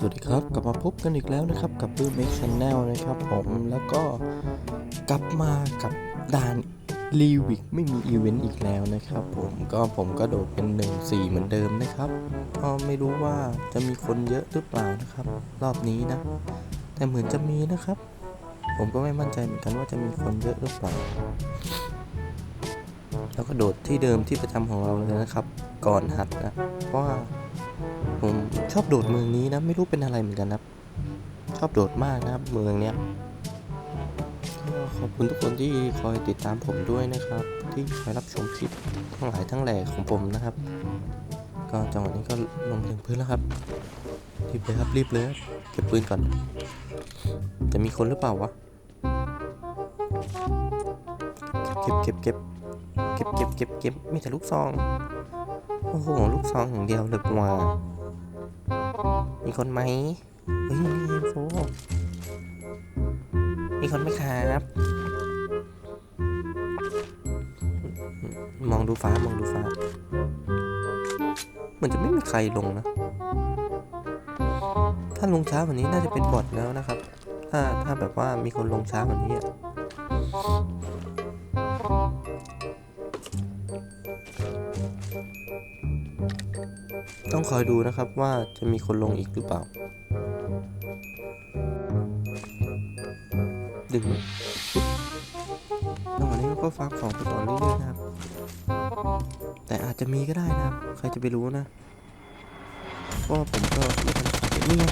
สวัสดีครับ กลับมาพบกันอีกแล้วนะครับกับปื้มเอ็กชแนลนะครับผมแล้วก็กลับมากับด่านรีวิกไม่มีอีเวนต์อีกแล้วนะครับผมก็ผมก็โดดเป็น 1 4 เหมือนเดิมนะครับก็ไม่รู้ว่าจะมีคนเยอะหรือเปล่านะครับ รอบนี้นะ แต่เหมือนจะมีนะครับ ผมก็ไม่มั่นใจเหมือนกันว่าจะมีคนเยอะหรือเปล่าแล้วก็โดดที่เดิมที่ประจำของเราเลยนะครับ ก่อนหัดนะเพราะว่า ผมชอบโดดเมืองนี้นะไม่รู้เป็นอะไรเหมือนกันนะครับ ชอบโดดมากนะครับเมืองเนี้ยขอบคุณทุกคนที่คอยติดตามผมด้วยนะครับ ที่คอยรับชมคลิปทั้งหลายทั้งแหล่ของผมนะครับ ก็จังหวะนี้ก็ลงถึงพื้นแล้วครับรีบเลยครับรีบเลยเก็บปืนก่อน จะมีคนหรือเปล่าวะเก็บเก็บเก็บเก็บเก็บเก็บเก็บมีแต่ลูกซองโอ้โหลูกซองอย่างเดียวเลยว่า มีคนไหมเฮ้ยนี่ไงโฟมีคนไหมครับ มองดูฟ้ามองดูฟ้า เหมือนจะไม่มีใครลงนะ ถ้าลงช้ากว่านี้น่าจะเป็นบอทแล้วนะครับ ถ้าถ้าแบบว่ามีคนลงช้ากว่านี้ ต้องคอยดูนะครับว่าจะมีคนลงอีกหรือเปล่า ดึงระหว่างนี้ก็ฟาร์มของไปต่อเรื่อยๆนะครับ แต่อาจจะมีก็ได้นะครับ ใครจะไปรู้นะเพราะผมก็ไม่ทันสังเกตนี่ไง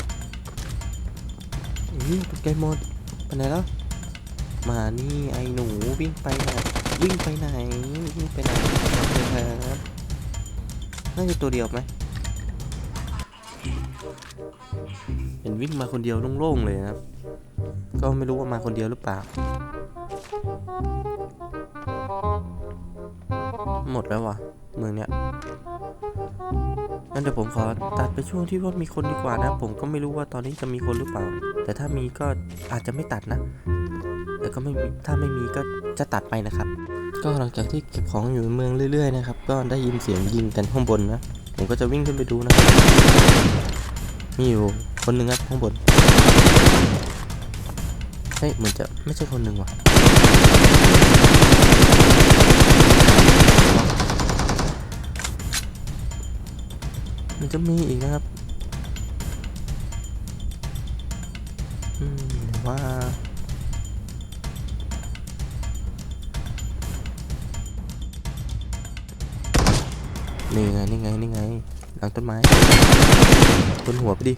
นี่ตกใจหมดไปไหนแล้ว มานี่ไอ้หนูวิ่งไปไหนวิ่งไปไหนวิ่งไปไหนครับน่าจะตัวเดียวไหม เห็นวิ่งมาคนเดียวโล่งๆเลยนะครับ ก็ไม่รู้ว่ามาคนเดียวหรือเปล่า หมดแล้ววะเมืองเนี้ยงั้นเดี๋ยวผมขอตัดไปช่วงที่ว่ามีคนดีกว่านะ ผมก็ไม่รู้ว่าตอนนี้จะมีคนหรือเปล่า แต่ถ้ามีก็อาจจะไม่ตัดนะ แต่ก็ไม่ถ้าไม่มีก็จะตัดไปนะครับ ก็หลังจากที่เก็บของอยู่ในเมืองเรื่อย ๆ นะครับ ก็ได้ยินเสียงยิงกันข้างบนนะ ผมก็จะวิ่งขึ้นไปดูนะครับ มีอยู่คนหนึ่งครับข้างบนเฮ้ยเหมือนจะไม่ใช่คนหนึ่งว่ะมันจะมีอีกนะครับอืมว่านี่ไงนี่ไงนี่ไง หลังต้นไม้บนหัวไปดิ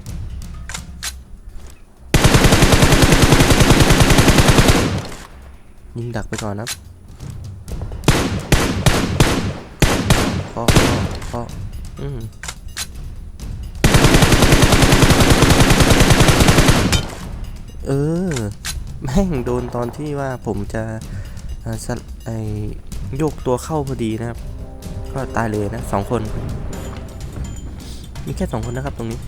ยิงดักไปก่อนนะเคาะเคาะอืมเออ แม่งโดนตอนที่ว่าผมจะสะไอโยกตัวเข้าพอดีนะครับ ก็ตายเลยนะสองคน มีแค่สองคนนะครับตรงนี้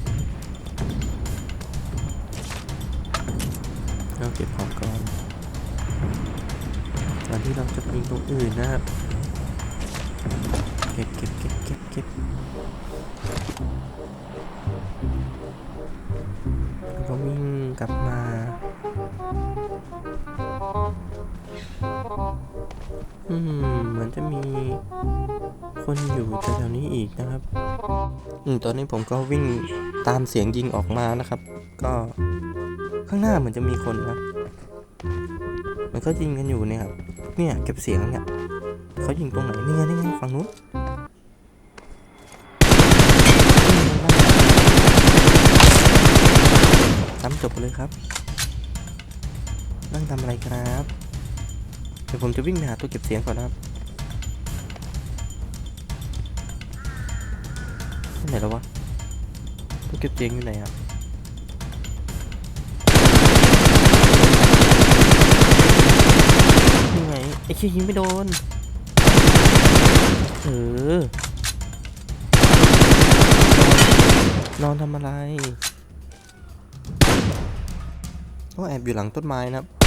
เราเก็บของก่อนก่อนที่เราจะไปตรงอื่นนะครับเก็บเก็บเก็บเก็บเก็บแล้วก็วิ่งกลับมา อืมเหมือนจะมีคนอยู่แถวๆนี้อีกนะครับ อืมตอนนี้ผมก็วิ่งตามเสียงยิงออกมานะครับ ก็ข้างหน้าเหมือนจะมีคนนะ มันก็ยิงกันอยู่เนี่ยครับ เนี่ยเก็บเสียงเนี่ยเขายิงตรงไหนนี่ไงนี่ไงฝั่งนู้นทำจบเลยครับนั่งทำอะไรครับ ดี๋ยวผมจะวิ่งไปหาตัวเก็บเสียงก่อนนะครับที่ไหนแล้ววะตัวเก็บเสียงอยู่ไหนอะยังไงไอ้เชี่ยยิงไม่โดน เออ นอนทำอะไรก็แอบอยู่หลังต้นไม้นะครับ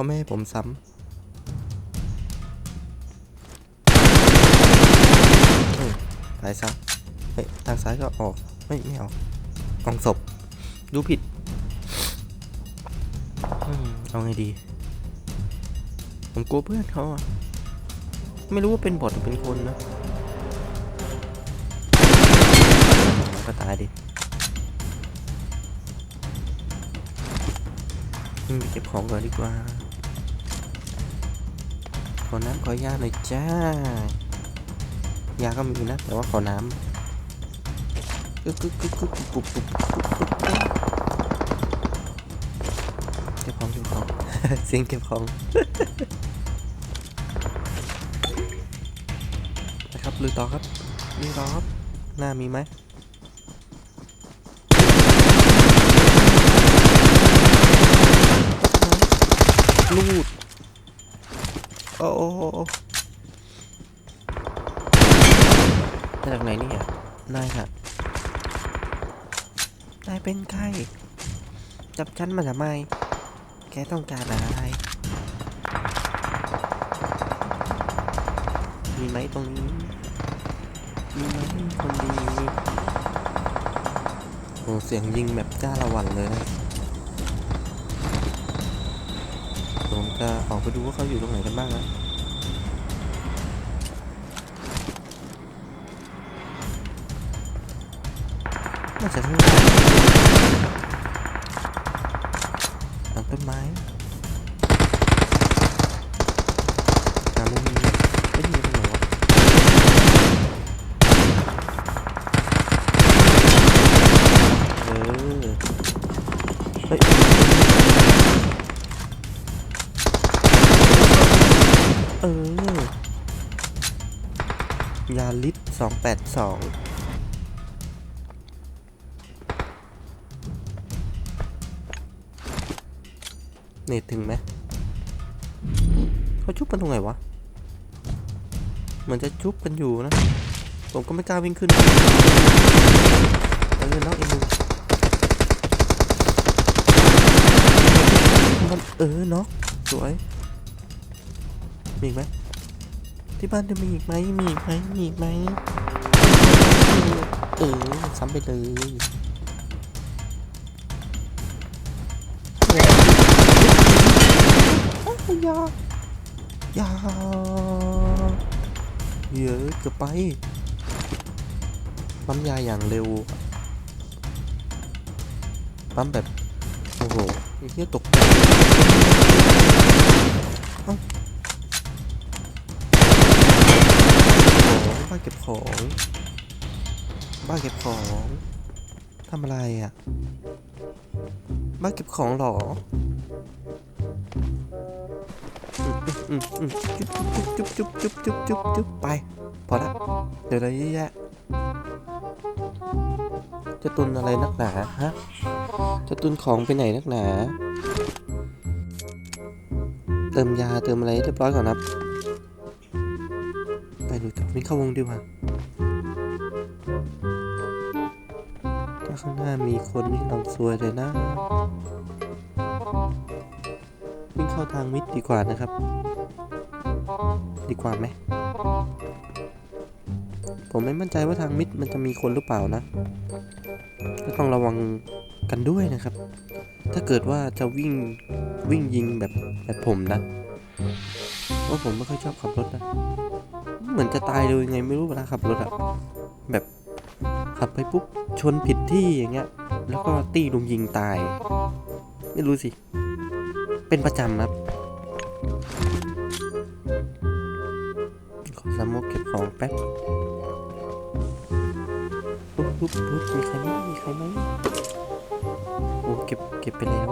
เขาไม่ให้ผมซ้ำเฮ้ยตายซะฮ้ยทางซ้ายก็ออกไม่ไม่ออกกองศพ ดูผิดเอาไงดี ผมกลัวเพื่อนเขาอะไม่รู้ว่าเป็นบอทหรือเป็นคนนะก็ตายดิอืมไปเก็บของก่อนดีกว่า ขอน้ำขอยาหน่อยจ้ายาก็มีนะ แต่ว่าขอน้ำกึกกึกกึกกึกกุบกุบกุบกุบกุบเก็บของเก็บของเสียงเก็บของนะครับลุยต่อครับลุยต่อครับ หน้ามีไหมลูด โอ้โอ้โอ้มาจากไหนเนี่ยนายค่ะนายเป็นใคร จับฉันมาทำไม แกต้องการอะไร มีไหมตรงนี้ มีไหมคนดีโอ้เสียงยิงแบบจ้าละวันเลยนะ ผมจะออกไปดูว่าเขาอยู่ตรงไหนกันบ้างนะน่าจะข้างล่หลังต้นไม้หามุมไม่ดีตรงไหนวะเออเฮ้ย เออยาลิตสองแปดสองเนตถึงไหมเขาชุบกันตรงไหนวะ เหมือนจะชุบกันอยู่นะ ผมก็ไม่กล้าวิ่งขึ้นเออน้องเอ็นูมันเออน็อกสวย มีอีกไหมที่บ้านจะมีอีกไหมมีอีกไหมมีอีกไหมเออซ้ำไปเลยอยายาเยอะเกือบไปปั๊มยาอย่างเร็วปั๊มแบบ โอ้โหไอ้เหี้ยตกเอ้า ของ บ้านเก็บของ บ้านเก็บของทำอะไรอะ บ้านเก็บของหรออืมอืมอืมจุ๊บจุ๊บจุ๊บจุ๊บจุ๊บจุ๊บจุ๊บไป พอละ เดี๋ยวอะไรเยอะแยะจะตุนอะไรนักหนาฮะ จะตุนของไปไหนนักหนา เติมยาเติมอะไรเรียบร้อยก่อนครั บไปดูต่อวิ่งเข้าวงดีกว่าถ้าข้างหน้ามีคนนี่เราซวยเลยนะ วิ่งเข้าทางมิดดีกว่านะครับ ดีกว่าไหม ผมไม่มั่นใจว่าทางมิดมันจะมีคนหรือเปล่านะ ก็ต้องระวังกันด้วยนะครับ ถ้าเกิดว่าจะวิ่งวิ่งยิงแบบแบบผมนะ เพราะผมไม่ค่อยชอบขับรถนะ เหมือนจะตายเลยยังไงไม่รู้เวลาขับรถอะแบบขับไปปุ๊บชนผิดที่อย่างเงี้ย แล้วก็ตีลุงยิงตาย ไม่รู้สิ เป็นประจำครับขอสมกเก็บของแป๊บปุ๊บปุ๊บปุ๊บมีใครไหมมีใครไหมโอ้เก็บเก็บไปแล้ว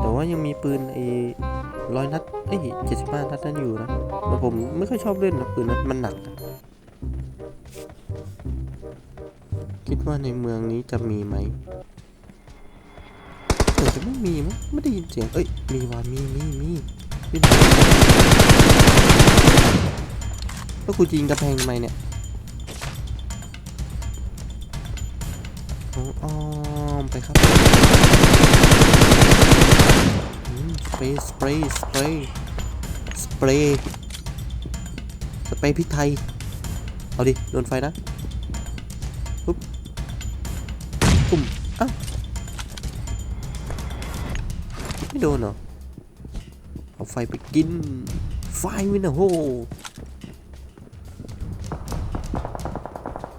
แต่ว่ายังมีปืนไอ ร้อยนัดเอ้ยเจ็ดสิบห้านัดนั้นอยู่นะแต่ผมไม่ค่อยชอบเล่นนะปืนนั้นมันหนักอะคิดว่าในเมืองนี้จะมีไหมเหมือนจะไม่มีมั้งไม่ได้ยินเสียง เอ้ย มีว่ามีมีมีมีแล้วกูยิงกระแพงทำไมเนี่ยโอ้อ้อมไปครับ สเปรย์สเปรย์สเปรย์สเปรย์สเปรย์พริกไทย เอาดิ โดนไฟนะปุ๊บปุ่มอ้าไม่โดนเหรอ เอาไฟไปกิน ไฟวินะโฮ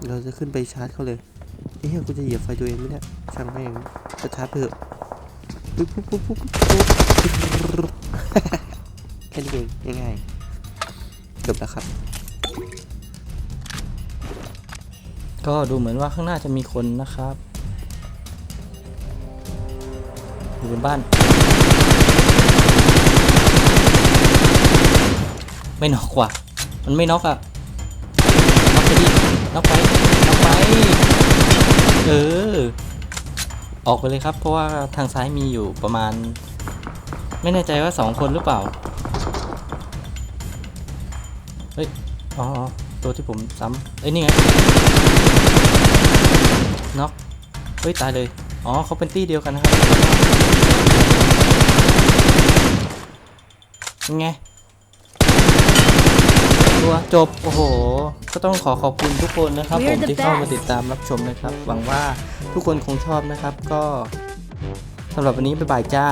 เราจะขึ้นไปชาร์จเขาเลยเฮ้ยกูจะเหยียบไฟตัวเองไหมเนี่ยช่างแม่งจะชาร์จเถอะปุ๊บปุ๊บปุ๊บปุ๊บปุ๊บ แค่นี้เองง่ายๆจบแล้วครับ ก็ดูเหมือนว่าข้างหน้าจะมีคนนะครับอยู่บนบ้าน ไม่น็อกว่ะ มันไม่น็อกอะน็อกไปดิน็อกไปน็อกไป เออ ออกไปเลยครับ เพราะว่าทางซ้ายมีอยู่ประมาณ ไม่แน่ใจว่าสองคนหรือเปล่า เฮ้ยอ๋ออ๋อ ตัวที่ผมซ้ำเอ้ย นี่ไง น็อก เฮ้ย ตายเลย อ๋อ เขาเป็นตี้เดียวกันนะครับยังไง ตัวจบ โอ้โห ก็ต้องขอขอบคุณทุกคนนะครับ We're ผม the ที่เข้ามา best ติดตามรับชมนะครับ หวังว่าทุกคนคงชอบนะครับ ก็สำหรับวันนี้บ๊ายบายจ้า